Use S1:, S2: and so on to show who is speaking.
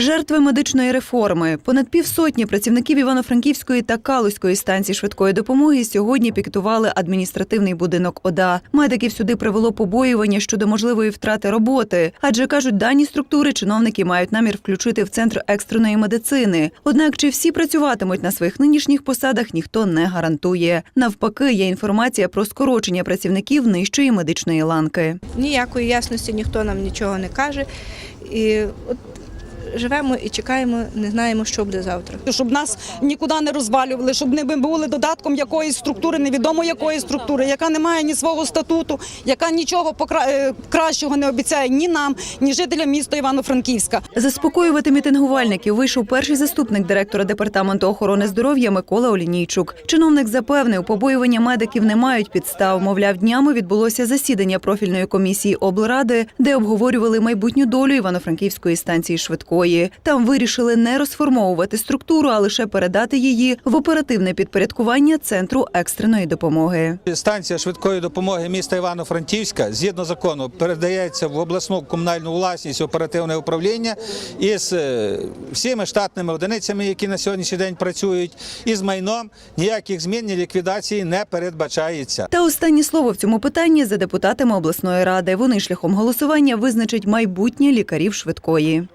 S1: Жертви медичної реформи. Понад півсотні працівників Івано-Франківської та Калузької станції швидкої допомоги сьогодні пікетували адміністративний будинок ОДА. Медиків сюди привело побоювання щодо можливої втрати роботи, адже кажуть, дані структури чиновники мають намір включити в центр екстреної медицини. Однак, чи всі працюватимуть на своїх нинішніх посадах, ніхто не гарантує. Навпаки, є інформація про скорочення працівників нижчої медичної ланки.
S2: Ніякої ясності ніхто нам нічого не каже. І от живемо і чекаємо, не знаємо, що буде завтра.
S3: щоб нас нікуди не розвалювали, щоб не були додатком якоїсь структури, невідомо якої структури, яка не має ні свого статуту, яка нічого е, кращого не обіцяє ні нам, ні жителям міста Івано-Франківська.
S1: Заспокоювати мітингувальників вийшов перший заступник директора департаменту охорони здоров'я Микола Олінійчук. Чиновник запевнив, побоювання медиків не мають підстав. Мовляв, днями відбулося засідання профільної комісії облради, де обговорювали майбутню долю Івано-Франківської станції швидкої. Там вирішили не розформовувати структуру, а лише передати її в оперативне підпорядкування центру екстреної допомоги.
S4: Станція швидкої допомоги міста Івано-Франківська згідно закону передається в обласну комунальну власність оперативне управління із е, всіми штатними одиницями, які на сьогоднішній день працюють, і з майном ніяких змін ні ліквідації не передбачається.
S1: Та останнє слово в цьому питанні за депутатами обласної ради. Вони шляхом голосування визначать майбутнє лікарів швидкої.